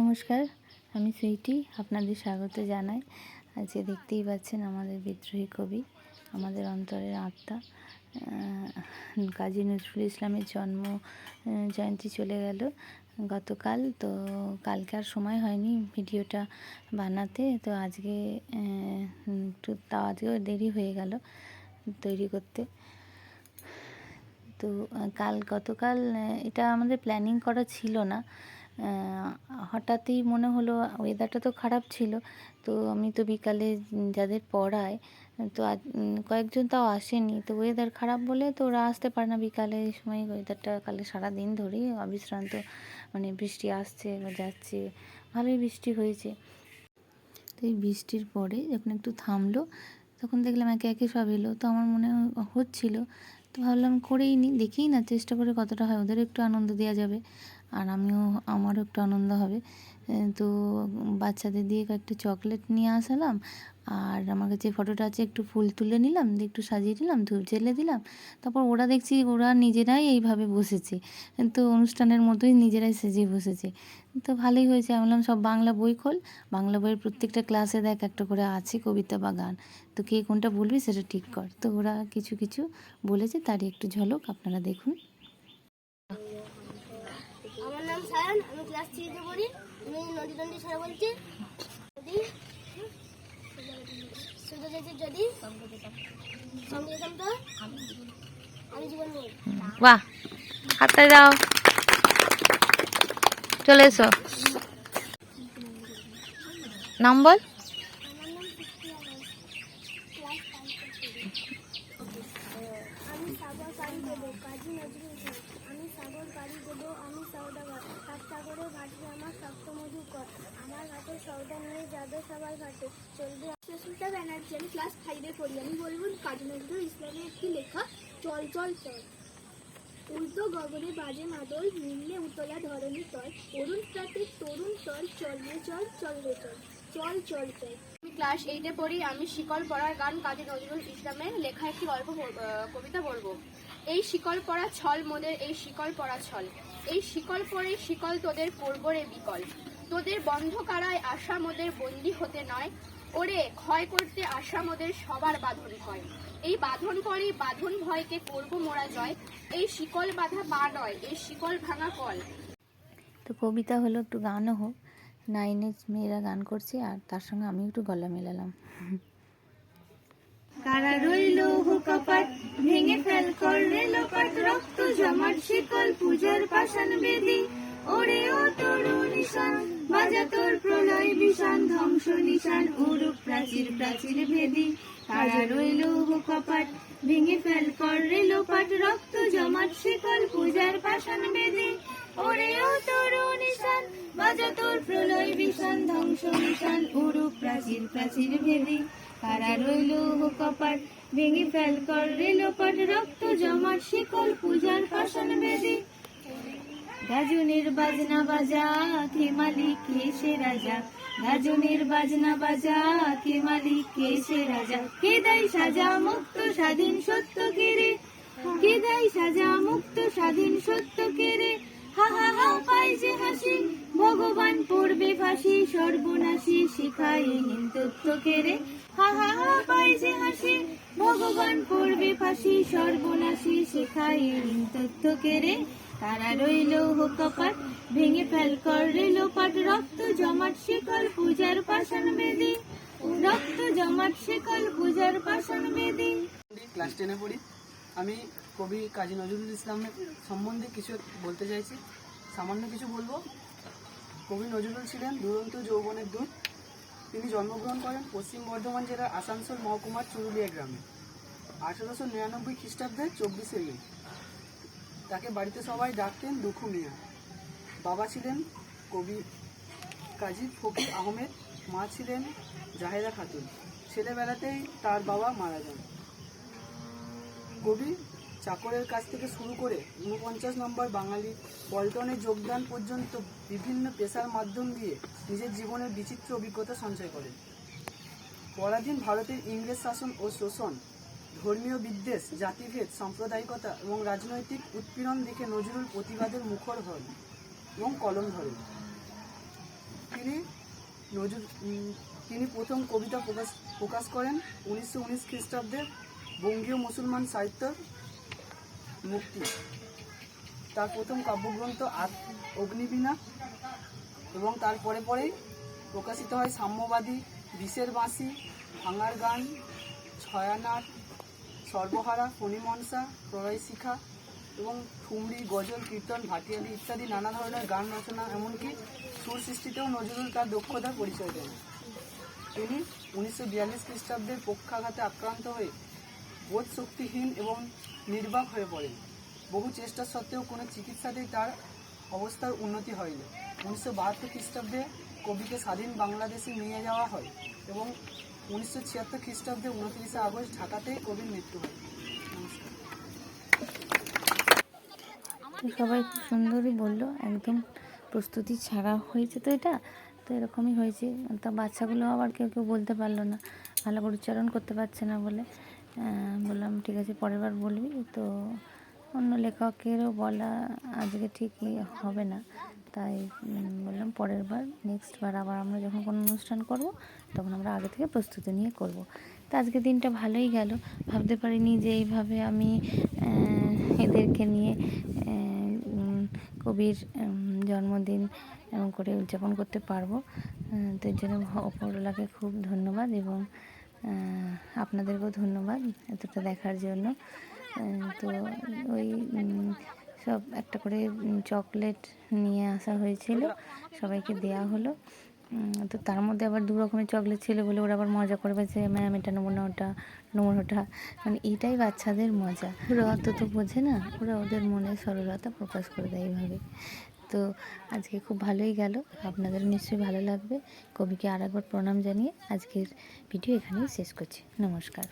নমস্কার, আমি সুইটি আপনাদের স্বাগত জানাই। আজকে দেখতেই পাচ্ছেন আমাদের বিদ্রোহী কবি, আমাদের অন্তরের আত্মা। কাজী নজরুল ইসলামের জন্ম জয়ন্তী চলে গেল গতকাল, তো কালকে আর সময় হয়নি ভিডিওটা বানাতে। তো আজকে একটু তাও আজকেও দেরি হয়ে গেল তৈরি করতে। তো কাল, গতকাল এটা আমাদের প্ল্যানিং করা ছিল না। হঠাৎই মনে হলো ওয়েদারটা তো খারাপ ছিল, তো আমি তো বিকালে যাদের পড়াই তো কয়েকজন তাও আসেনি, তো ওয়েদার খারাপ বলে তো ওরা আসতে পারে না বিকালে এই সময় ওয়েদারটা কালে সারা দিন ধরেই অবিশ্রান্ত মানে বৃষ্টি আসছে বা যাচ্ছে, ভালোই বৃষ্টি হয়েছে। তো এই বৃষ্টির পরে যখন একটু থামলো, তখন দেখলাম একে একে সব এলো, তো আমার মনে হচ্ছিল, তো ভাবলাম করেই নি, দেখেই না চেষ্টা করে কতটা হয় ওদেরও একটু আনন্দ দেওয়া যাবে। আর আমিও, আমারও একটু আনন্দ হবে। তো বাচ্চাদের দিয়ে কয়েকটা চকলেট নিয়ে আসালাম। আর আমার কাছে ফটোটা আছে, একটু ফুল তুলে নিলাম, দিয়ে একটু সাজিয়ে দিলাম, ধূপ জ্বেলে দিলাম। তারপর ওরা দেখছি ওরা নিজেরাই এইভাবে বসেছে। তো অনুষ্ঠানের মতোই নিজেরাই সেজে বসেছে। তো ভালোই হয়েছে, আমি বললাম সব বাংলা বই খোল। বাংলা বইয়ের প্রত্যেকটা ক্লাসে দেখ একটা করে আছে কবিতা বা গান। তো কে কোনটা বলবি সেটা ঠিক কর। তো ওরা কিছু কিছু বলেছে, তারই একটু ঝলক আপনারা দেখুন। ক্লাস পড়ি আমি নদী নদী ছাড়া বলছি। যদি শুধু যদি যদি সঙ্গে তো আমি জীবন বাহ, হাতে দাও। চলে এসো। নাম বল আমার নাম সুপ্রিয়া ঘোষ ক্লাস আমি সাগর পাড়ি দেবো কাজী নজরুল ইসলাম আমি সাগর পাড়ি দেবো আমি সৌদাগর সাত সাগরে ভাসবে আমার সপ্ত মধুকর আমার হাতে সৌদা নিয়ে যাবে চলবে। সুস্মিতা ব্যানার্জি, আমি ক্লাস ফাইভে পড়ি। আমি বলব কাজী নজরুল ইসলামের একটি লেখা, চল চল চল। উল্টো গগনে বাজে মাদল, নিম্নে উতলা ধরণী তল। অরুণ প্রাতের তরুণ চল চল চল রে, চল। চল চল চল। আমি ক্লাস এইটে পড়ি, আমি শিকল পড়ার গান কাজী নজরুল ইসলামের লেখা একটি গল্প কবিতা বলব। এই শিকল পড়া ছল মোদের, এই শিকল পড়া ছল। এই শিকল পরে শিকল তোদের করব রে বিকল। তোদের বন্ধ কারায় আশা মোদের বন্দি হতে নয়। ওরে ক্ষয় করতে আশা মোদের সবার বাঁধন হয় এই বাঁধন পরে বাঁধন ভয়কে করব মোরা জয়। এই শিকল বাঁধা পা নয় এই শিকল ভাঙা কল। তো কবিতা হলো একটু গানও হোক। নাইনের মেয়েরা গান করছে আর তার সঙ্গে আমি একটু গলা মেলালাম। কারা রইল কপাট ভেঙে প্রাচীর ভেদি কারা রইল কপাট ভেঙে ফেল করলে লোপাট রক্ত জমাট, শিকল পূজার পাষাণ বেদি। ওরে ও তরু নিশান বাজা তোর প্রলয় বিষান, ধ্বংস নিশান উরুপ প্রাচীর প্রাচীর ভেদি। কারা রইল কপাট ভেঙে ফেল কর রেলোপাট রক্ত জমাট, শিকল পূজার পাষাণ বেদি। গাজনের বাজনা বাজা কে মালিক কে সে রাজা? গাজনের বাজনা বাজা, কে মালিক, কে সে রাজা? কে দেয় সাজা মুক্ত, স্বাধীন সত্য কেরে কে দেয় সাজা মুক্ত, স্বাধীন সত্য কেরে হা হা হা পাই যে হাসি, ভগবান পড়বে ফাঁসি, সর্বনাশী শিখাই তথ্য কেরে হা হা হা পাই যে হাসি, ভগবান পড়বে ফাঁসি, সর্বনাশী শিখাই তথ্য কেরে তারা রইল কপাট, ভেঙে ফেল কর রেল পাট রক্ত শিকল পূজার পাষাণ বেদি। রক্ত জমাট শিকল পূজার পাষাণ বেদি। ক্লাস টেনে পড়ি। আমি কবি কাজী নজরুল ইসলামের সম্বন্ধে কিছু বলতে চাইছি। সামান্য কিছু বলব। কবি নজরুল ছিলেন দুরন্ত যৌবনের দূত। তিনি জন্মগ্রহণ করেন পশ্চিম বর্ধমান জেলার আসানসোল মহকুমার চুরুলিয়া গ্রামে। আঠারোশো নিরানব্বই খ্রিস্টাব্দে চব্বিশে মে। তাকে বাড়িতে সবাই ডাকতেন দুখু মিয়া। বাবা ছিলেন কবি কাজী ফকির আহমেদ মা ছিলেন জাহেদা খাতুন। ছেলেবেলাতেই তার বাবা মারা যান। কবি চাকরের কাছ থেকে শুরু করে ঊনপঞ্চাশ নম্বর বাঙালি পল্টনে যোগদান পর্যন্ত বিভিন্ন পেশার মাধ্যম দিয়ে নিজের জীবনের বিচিত্র অভিজ্ঞতা সঞ্চয় করেন। পরাধীন ভারতের ইংরেজ শাসন ও শোষণ, ধর্মীয় বিদ্বেষ, জাতিভেদ, সাম্প্রদায়িকতা এবং রাজনৈতিক উৎপীড়ন দেখে নজরুল প্রতিবাদের মুখর হন এবং কলম ধরেন। তিনি নজর উম, তিনি প্রথম কবিতা প্রকাশ প্রকাশ করেন উনিশশো উনিশ খ্রিস্টাব্দে বঙ্গীয় মুসলমান সাহিত্য মুক্তি। তার প্রথম কাব্যগ্রন্থ অগ্নিবীণা এবং তার পরে পরেই প্রকাশিত হয় সাম্যবাদী বিষের বাঁশি ভাঙার গান ছয়ানাট সর্বহারা ফণিমনসা প্রলয় শিখা এবং ঠুমরি, গজল, কীর্তন, ভাটিয়ালি ইত্যাদি নানা ধরনের গান রচনা, এমনকি সুর সৃষ্টিতেও নজরুল তার দক্ষতার পরিচয় দেন। তিনি উনিশশো বিয়াল্লিশ খ্রিস্টাব্দের পক্ষাঘাতে আক্রান্ত হয়ে বোধ শক্তিহীন এবং নির্বাক হয়ে পড়েন। বহু চেষ্টা সত্ত্বেও কোনো চিকিৎসাতেই তার অবস্থার উন্নতি হয়নি। উনিশশো বাহাত্তর খ্রিস্টাব্দে কবিকে স্বাধীন বাংলাদেশে নিয়ে যাওয়া হয় এবং উনিশশো ছিয়াত্তর খ্রিস্টাব্দে উনত্রিশে আগস্ট ঢাকাতেই কবির মৃত্যু হয়। তো সবাই খুব সুন্দরই বলল, একদম প্রস্তুতি ছাড়া হয়েছে তো এটা, তো এরকমই হয়েছে। তা বাচ্চাগুলো আবার কেউ কেউ বলতে পারল না, ভালো করে উচ্চারণ করতে পারছে না বলে। বললাম, ঠিক আছে পরের বার বলবি। তো অন্য লেখকেরও বলা আজকে ঠিকই হবে না। তাই বললাম পরের বার নেক্সট বার আবার আমরা যখন কোনো অনুষ্ঠান করব, তখন আমরা আগে থেকে প্রস্তুতি নিয়ে করব। তো আজকে দিনটা ভালোই গেল। ভাবতে পারিনি যে এইভাবে আমি এদেরকে নিয়ে কবির জন্মদিন এমন করে উদযাপন করতে পারব। তো এর জন্য অপরলাকে খুব ধন্যবাদ এবং আপনাদেরকেও ধন্যবাদ এতটা দেখার জন্য। তো ওই সব একটা করে চকলেট নিয়ে আসা হয়েছিল, সবাইকে দেয়া হলো। তো তার মধ্যে আবার দু রকমের চকলেট ছিল বলে ওরা আবার মজা করবে যে, ম্যাম, এটা নেব না, ওটা নেব ওটা। মানে এটাই বাচ্চাদের মজা। ওরা অত তো বোঝে না, ওরা ওদের মনে সরলতা প্রকাশ করে দেয় এইভাবে। তো আজকে খুব ভালোই গেল, আপনাদের নিশ্চয়ই ভালো লাগবে। কবিকে আর একবার প্রণাম জানিয়ে আজকের ভিডিও এখানেই শেষ করছি। নমস্কার।